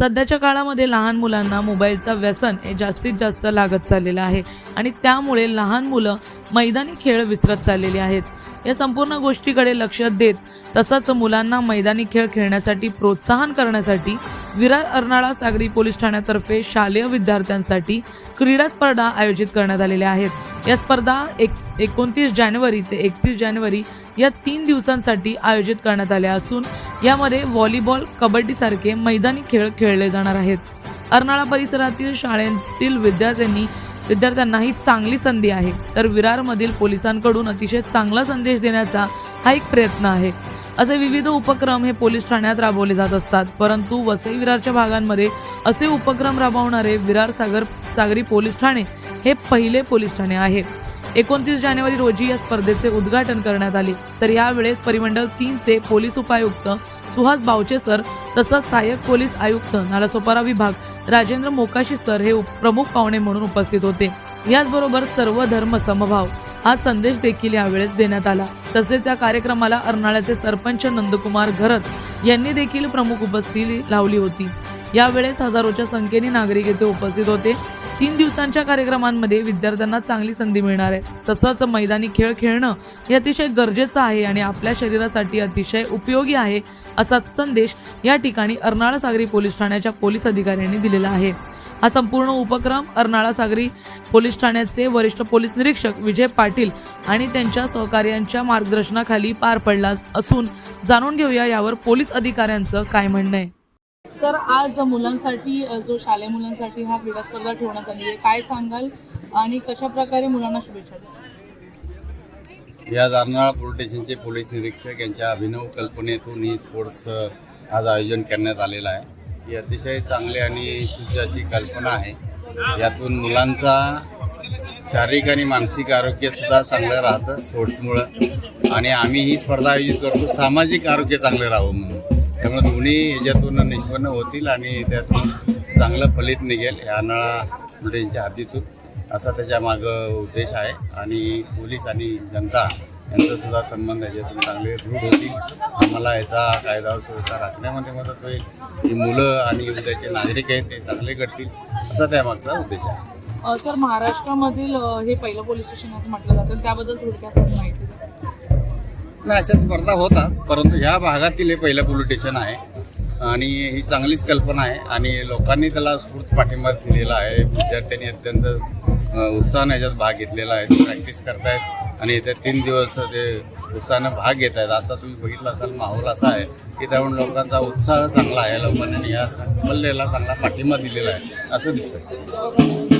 सध्याच्या काळामध्ये लहान मुलांना मोबाईलचा व्यसन हे जास्तीत जास्त लागत चाललेलं आहे. आणि त्यामुळे लहान मुलं मैदानी खेळ विसरत चाललेली आहेत. या संपूर्ण गोष्टीकडे लक्ष देत तसंच मुलांना मैदानी खेळ खेळण्यासाठी प्रोत्साहन करण्यासाठी विरार अर्नाळा सागरी पोलीस ठाण्यातर्फे शालेय विद्यार्थ्यांसाठी क्रीडा स्पर्धा आयोजित करण्यात आलेल्या आहेत. या स्पर्धा एक एकोणतीस जानेवारी ते एकतीस जानेवारी या तीन दिवसांसाठी आयोजित करण्यात आल्या असून यामध्ये व्हॉलीबॉल कबड्डीसारखे मैदानी खेळ खेळले जाणार आहेत. अर्नाळा परिसरातील शाळेतील विद्यार्थ्यांनी विद्यार्थ्यांना ही चांगली संधी आहे. तर विरारमधील पोलिसांकडून अतिशय चांगला संदेश देण्याचा हा एक प्रयत्न आहे. असे विविध उपक्रम हे पोलीस ठाण्यात राबवले जात असतात. परंतु वसई विरारच्या भागांमध्ये असे उपक्रम राबवणारे विरार सागर सागरी पोलीस ठाणे हे पहिले पोलीस ठाणे आहे. एकोणतीस जानेवारी रोजी या स्पर्धेचे उद्घाटन करण्यात आले. तर यावेळेस परिमंडळ तीनचे पोलीस उपायुक्त सुहास बावचे सर तसंच सहाय्यक पोलीस आयुक्त नालासोपारा विभाग राजेंद्र मोकाशी सर हे उप- प्रमुख पाहुणे म्हणून उपस्थित होते. याचबरोबर सर्व धर्म समभाव हा संदेश देखील यावेळेस देण्यात आला. तसेच या कार्यक्रमाला अर्नाळ्याचे सरपंच नंदकुमार घरत यांनी देखील प्रमुख उपस्थिती लावली होती. यावेळेस हजारोच्या संख्येने नागरिक येथे उपस्थित होते. तीन दिवसांच्या कार्यक्रमांमध्ये विद्यार्थ्यांना चांगली संधी मिळणार आहे. तसंच मैदानी खेळ खेळणं हे अतिशय गरजेचं आहे आणि आपल्या शरीरासाठी अतिशय उपयोगी आहे असा संदेश या ठिकाणी अर्नाळा सागरी पोलीस ठाण्याच्या पोलीस अधिकाऱ्यांनी दिलेला आहे. हा संपूर्ण उपक्रम अर्नाळा सागरी पोलीस ठाण्याचे वरिष्ठ पोलीस निरीक्षक विजय पाटील आणि त्यांच्या सहकार्यांच्या मार्गदर्शनाखाली पार पडला असून जाणून घेऊया यावर पोलीस अधिकाऱ्यांचं काय म्हणणं आहे. सर आज मुलांसाठी जो शालेय मुलांसाठी हा क्रीडा स्पर्धा ठेवण्यात आली आहे काय सांगाल आणि कशा प्रकारे मुलांना शुभेच्छा या जारनाळा पोलीस स्टेशनचे पोलीस निरीक्षक यांच्या अभिनव कल्पनेतून ही स्पोर्ट्स आज आयोजन करण्यात आलेलं आहे. ही अतिशय चांगली आणि शुद्ध अशी कल्पना आहे. यातून मुलांचा शारीरिक आणि मानसिक आरोग्यसुद्धा चांगलं राहतं स्पोर्ट्समुळं आणि आम्ही ही स्पर्धा आयोजित करतो सामाजिक आरोग्य चांगलं राहावं म्हणून. त्यामुळे दोन्ही याच्यातून निष्पन्न होतील आणि त्यातून चांगलं फलित निघेल या अर्नाळा पोलीस हद्दीतून असा त्याच्या मागं उद्देश आहे. आणि पोलीस आणि जनता यांचासुद्धा संबंध याच्यातून चांगले दृढ होतील. आम्हाला याचा कायदा सुरक्षा राखण्यामध्ये मदत होईल. की मुलं आणि उद्याचे नागरिक आहेत ते चांगले घडतील असा त्यामागचा उद्देश आहे. सर महाराष्ट्रामधील हे पहिलं पोलीस स्टेशन असं म्हटलं जातं. त्याबद्दल थोडक्यात माहिती नाही अशा स्पर्धा होतात परंतु ह्या भागातील हे पहिलं पोलीस स्टेशन आहे. आणि ही चांगलीच कल्पना आहे. आणि लोकांनी त्याला स्फूर्त पाठिंबा दिलेला आहे. विद्यार्थ्यांनी अत्यंत उत्साहाने याच्यात भाग घेतलेला आहे. प्रॅक्टिस करतायत. आणि येत्या तीन दिवस ते उत्साहानं भाग घेत आहेत आता तुम्ही बघितलं असाल माहोल असा आहे की त्यामुळे लोकांचा उत्साह चांगला आहे. लोकांनी या स्पर्धेला चांगला पाठिंबा दिलेला आहे. असं दिसतं